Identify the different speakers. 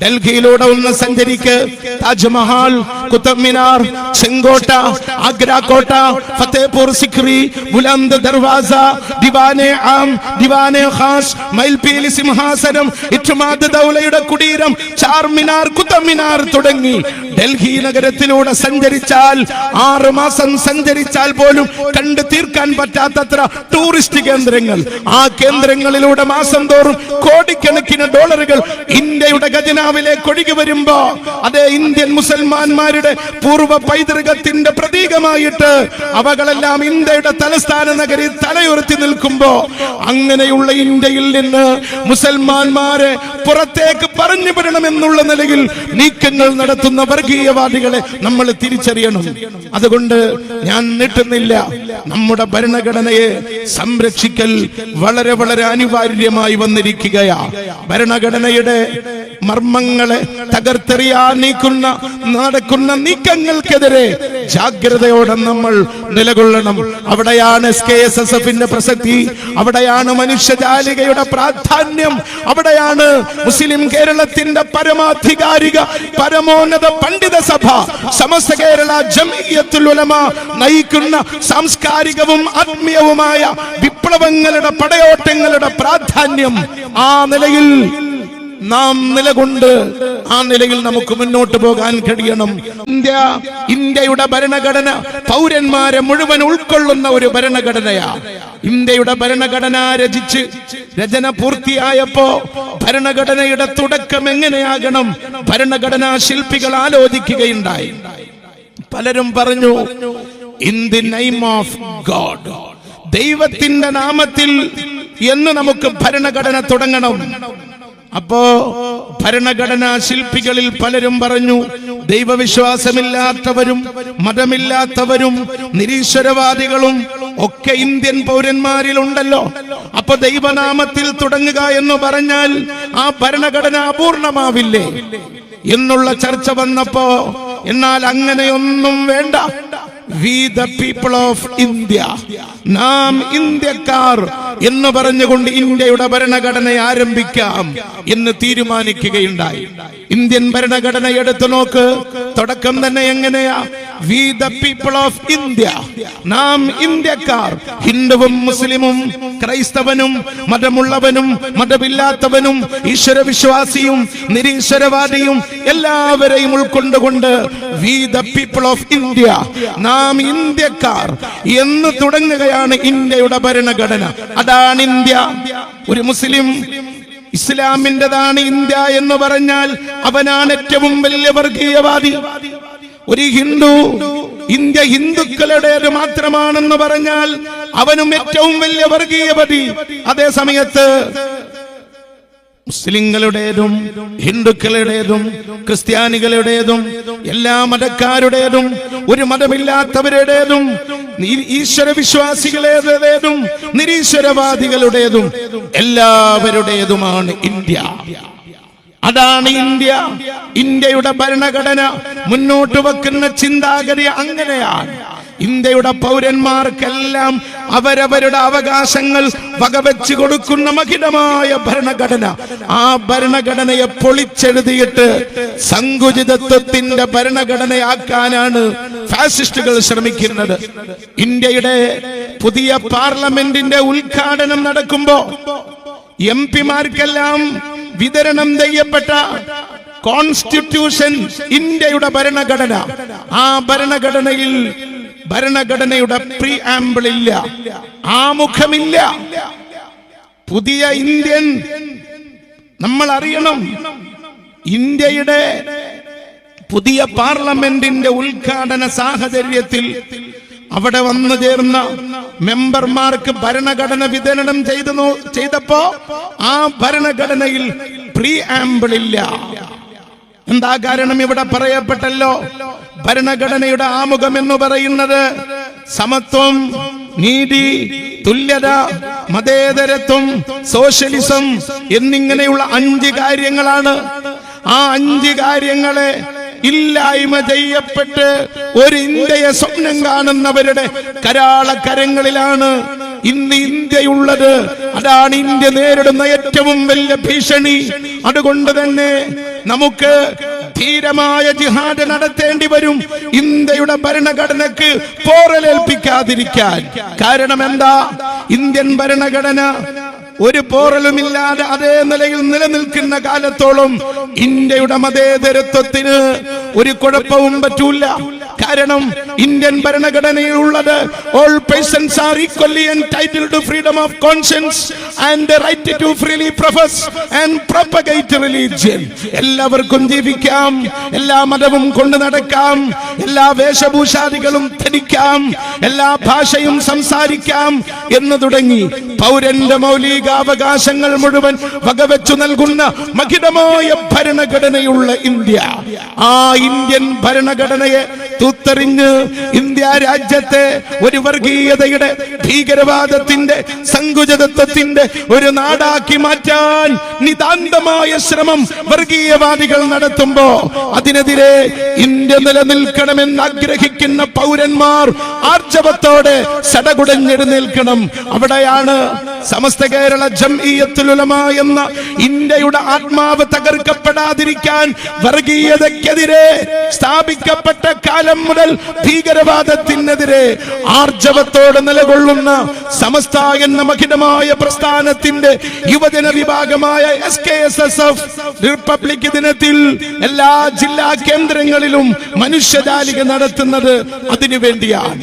Speaker 1: ഡൽഹിയിലൂടെ ഒന്ന് സഞ്ചരിക്ക്. താജ്മഹൽ കുത്തബ് മിനാർ ചെങ്കോട്ട ആഗ്ര കോട്ട ഫത്തേപൂർ സിക്രി ബുലന്ദ് ദർവാസ ദിവാനെ ആം ദിവാനെ ഖാസ് മൈൽപീലി സിംഹാസനം ഇറ്റുമാദ് ദൗലയുടെ കുടീരം ചാർമിനാർ കുത്തബ് മിനാർ തുടങ്ങി. ഡൽഹി നഗരത്തിലൂടെ സഞ്ചരിച്ചാൽ ആറ് മാസം സഞ്ചരിച്ചാൽ പോലും കണ്ടു തീർക്കാൻ പറ്റാത്തത്ര ടൂറിസ്റ്റ് കേന്ദ്രങ്ങൾ. ആ കേന്ദ്രങ്ങളിലൂടെ മാസം തോറും കോടിക്കണക്കിന് ഡോളറുകൾ ഇന്ത്യയുടെ ഖജനാവിലേക്ക് ഒഴുകി വരുമ്പോ അതേ ഇന്ത്യൻ മുസൽമാന്മാരുടെ പൂർവ പൈതൃകത്തിന്റെ പ്രതീകമായിട്ട് അവകളെല്ലാം ഇന്ത്യയുടെ തലസ്ഥാന നഗരി തലയുറത്തി നിൽക്കുമ്പോ അങ്ങനെയുള്ള ഇന്ത്യയിൽ നിന്ന് മുസൽമാന്മാരെ പുറത്തേക്ക് പറഞ്ഞു വിടണമെന്നുള്ള നിലയിൽ നീക്കങ്ങൾ നടത്തുന്ന വർഗീയവാദികളെ നമ്മൾ തിരിച്ചറിയണം. അതുകൊണ്ട് ഞാൻ നീട്ടുന്നില്ല. നമ്മുടെ ഭരണഘടനയെ സംരക്ഷിക്കൽ വളരെ വളരെ അനിവാര്യമായി വന്നിരിക്കുകയാ. ഭരണഘടനയുടെ മർമ്മങ്ങളെ തകർത്തെറിയാൻ നീക്കുന്ന നടക്കുന്ന നീക്കങ്ങൾക്കെതിരെ ജാഗ്രതയോടെ നമ്മൾ നിലകൊള്ളണം. അവിടെയാണ് എസ് കെ എസ് എസ് എഫിന്റെ പ്രസക്തി. അവിടെയാണ് മനുഷ്യജാലികയുടെ പ്രാധാന്യം. അവിടെയാണ് മുസ്ലിം കേരളത്തിന്റെ പരമാധികാരിക പരമോന്നത പണ്ഡിത സഭ. സമസ്ത കേരള ജമിയത്തുൽ ഉലമ നയിക്കുന്ന സാംസ്കാരികവും ആത്മീയവുമായ വിപ്ലവങ്ങളുടെ പടയോട്ടങ്ങളുടെ പ്രാധാന്യം ആ നിലയിൽ നാം നിലകൊണ്ട് ആ നിലയിൽ നമുക്ക് മുന്നോട്ട് പോകാൻ കഴിയണം. ഇന്ത്യ ഇന്ത്യയുടെ ഭരണഘടന പൗരന്മാരെ മുഴുവൻ ഉൾക്കൊള്ളുന്ന ഒരു ഭരണഘടനയാ. ഇന്ത്യയുടെ ഭരണഘടന രചിച്ച് രചന പൂർത്തിയായപ്പോ ഭരണഘടനയുടെ തുടക്കം എങ്ങനെയാകണം? ഭരണഘടനാ ശില്പികൾ ആലോചിക്കുകയുണ്ടായി. പലരും പറഞ്ഞു in the name of God ദൈവത്തിന്റെ നാമത്തിൽ എന്ന് നമുക്ക് ഭരണഘടന തുടങ്ങണം. അപ്പോ ഭരണഘടനാ ശില്പികളിൽ പലരും പറഞ്ഞു ദൈവവിശ്വാസമില്ലാത്തവരും മതമില്ലാത്തവരും നിരീശ്വരവാദികളും ഒക്കെ ഇന്ത്യൻ പൗരന്മാരിൽ ഉണ്ടല്ലോ അപ്പൊ ദൈവനാമത്തിൽ തുടങ്ങുക എന്ന് പറഞ്ഞാൽ ആ ഭരണഘടന അപൂർണമാവില്ലേ? എന്നുള്ള ചർച്ച വന്നപ്പോ എന്നാൽ അങ്ങനെയൊന്നും വേണ്ട. We the people of India നാം ഇന്ത്യക്കാർ. എന്ന് പറഞ്ഞുകൊണ്ട് ഇന്ത്യയുടെ ഭരണഘടന ആരംഭിക്കാം എന്ന് തീരുമാനിക്കുകയുണ്ടായി. ഇന്ത്യൻ ഭരണഘടന എടുത്തു നോക്ക്. തുടക്കം തന്നെ എങ്ങനെയാ? We the people of India നാം ഇന്ത്യക്കാർ. ഹിന്ദുവും മുസ്ലിമും ക്രൈസ്തവനും മതമുള്ളവനും മതമില്ലാത്തവനും ഈശ്വര വിശ്വാസിയും നിരീശ്വരവാദിയും എല്ലാവരെയും ഉൾക്കൊണ്ടുകൊണ്ട് we the people of India നാം ഇന്ത്യക്കാർ എന്ന് തുടങ്ങുകയാണ് ഇന്ത്യയുടെ ഭരണഘടന. അതാണ് ഇന്ത്യ. ഒരു മുസ്ലിം ഇസ്ലാമിന്റെതാണ് ഇന്ത്യ എന്ന് പറഞ്ഞാൽ അവനാണ് ഏറ്റവും വലിയ വർഗീയവാദി. ഒരു ഹിന്ദു ഇന്ത്യ ഹിന്ദുക്കളുടേത് മാത്രമാണെന്ന് പറഞ്ഞാൽ അവനും ഏറ്റവും വലിയ വർഗീയപതി അതേ സമയത്ത് മുസ്ലിങ്ങളുടേതും ഹിന്ദുക്കളുടേതും ക്രിസ്ത്യാനികളുടേതും എല്ലാ മതക്കാരുടേതും ഒരു മതമില്ലാത്തവരുടേതും ഈശ്വര വിശ്വാസികളേതും നിരീശ്വരവാദികളുടേതും എല്ലാവരുടേതുമാണ് ഇന്ത്യ. അതാണ് ഇന്ത്യ. ഇന്ത്യയുടെ ഭരണഘടന മുന്നോട്ട് വെക്കുന്ന ചിന്താഗതി അങ്ങനെയാണ്. ഇന്ത്യയുടെ പൗരന്മാർക്കെല്ലാം അവരവരുടെ അവകാശങ്ങൾ വകവെച്ചു കൊടുക്കുന്ന മഹിതമായ ഭരണഘടന. ആ ഭരണഘടനയെ പൊളിച്ചെഴുതിയിട്ട് സങ്കുചിതത്വത്തിന്റെ ഭരണഘടനയാക്കാനാണ് ഫാസിസ്റ്റുകൾ ശ്രമിക്കുന്നത്. ഇന്ത്യയുടെ പുതിയ പാർലമെന്റിന്റെ ഉദ്ഘാടനം നടക്കുമ്പോ എം പിമാർക്കെല്ലാം വിതരണം ചെയ്യപ്പെട്ട കോൺസ്റ്റിറ്റ്യൂഷൻ ഇന്ത്യയുടെ ഭരണഘടന. ആ ഭരണഘടനയിൽ ഭരണഘടനയുടെ പ്രീ ഇല്ല. ആമുഖമില്ല. പുതിയ ഇന്ത്യൻ നമ്മൾ അറിയണം. ഇന്ത്യയുടെ പുതിയ പാർലമെന്റിന്റെ ഉദ്ഘാടന സാഹചര്യത്തിൽ അവിടെ വന്നു ചേർന്ന മെമ്പർമാർക്ക് ഭരണഘടന വിതരണം ചെയ്തു ചെയ്തപ്പോ ആ ഭരണഘടനയിൽ പ്രീ ഇല്ല. എന്താ കാരണം ഇവിടെ പറയപ്പെട്ടല്ലോ? ഭരണഘടനയുടെ ആമുഖം എന്ന് പറയുന്നത് സമത്വം നീതി തുല്യത മതേതരത്വം സോഷ്യലിസം എന്നിങ്ങനെയുള്ള അഞ്ച് കാര്യങ്ങളാണ്. ആ അഞ്ച് കാര്യങ്ങളെ ഇല്ലായ്മ ചെയ്യപ്പെട്ട് ഒരു ഇന്ത്യയെ സ്വപ്നം കാണുന്നവരുടെ കരാള കരങ്ങളിലാണ് ഇന്ന് ഇന്ത്യയുള്ളത്. അതാണ് ഇന്ത്യ നേരിടുന്ന ഏറ്റവും വലിയ ഭീഷണി. അതുകൊണ്ട് തന്നെ നമുക്ക് ധീരമായ ജിഹാദ് നടത്തേണ്ടി വരും. ഇന്ത്യയുടെ ഭരണഘടനക്ക് പോറലേൽപ്പിക്കാതിരിക്കാൻ. കാരണം എന്താ? ഇന്ത്യൻ ഭരണഘടന ഒരു പോറലുമില്ലാതെ അതേ നിലയിൽ നിലനിൽക്കുന്ന കാലത്തോളം ഇന്ത്യയുടെ മതേതരത്വത്തിന് ഒരു കുഴപ്പവും പറ്റൂല. കാരണം ഇന്ത്യൻ ഭരണഘടനയിൽ ഉള്ളത് all persons are equally freedom of conscience and the right to freely profess and propagate religion. എല്ലാവർക്കും ജീവിക്കാം എല്ലാ മതവും കൊണ്ട് നടക്കാം എല്ലാ വേഷഭൂഷാദികളും ധരിക്കാം എല്ലാ ഭാഷയും സംസാരിക്കാം എന്ന് തുടങ്ങി. പൗരന്റെ മൗലികാവകാശങ്ങൾ മുഴുവൻ വകവെച്ചു നൽകുന്ന മഹിതമായ ഭരണഘടനയുള്ള ഇന്ത്യ. ആ ഇന്ത്യൻ ഭരണഘടനയെ തൂത്തെറിഞ്ഞ് ഇന്ത്യ രാജ്യത്തെ ഒരു വർഗീയതയുടെ ഭീകരവാദത്തിന്റെ സങ്കുചിതത്വത്തിന്റെ ഒരു നാടാക്കി മാറ്റാൻ നിതാന്തമായ ശ്രമം വർഗീയവാദികൾ നടത്തുമ്പോ അതിനെതിരെ ഇന്ത്യ നിലനിൽക്കണമെന്ന് ആഗ്രഹിക്കുന്ന പൗരന്മാർ ആർജവത്തോടെ സടകുടഞ്ഞെഴുന്നേൽക്കണം അവിടെയാണ് സമസ്ത കേരള ജംഇയ്യത്തുൽ ഉലമ എന്ന ഇന്ത്യയുടെ ആത്മാവ് തകർക്കപ്പെടാതിരിക്കാൻ വർഗീയതക്കെതിരെ സ്ഥാപിക്കപ്പെട്ട കാലം മുതൽ ഭീകരവാദത്തിനെതിരെ ആർജവത്തോടെ നിലകൊള്ളുന്ന സമസ്ത എന്ന മഹിതമായ പ്രസ്ഥാനത്തിന്റെ യുവജന വിഭാഗമായ S K S S F republic ദിനത്തിൽ എല്ലാ ജില്ലാ കേന്ദ്രങ്ങളിലും മനുഷ്യജാലിക നടത്തുന്നത് അതിനു വേണ്ടിയാണ്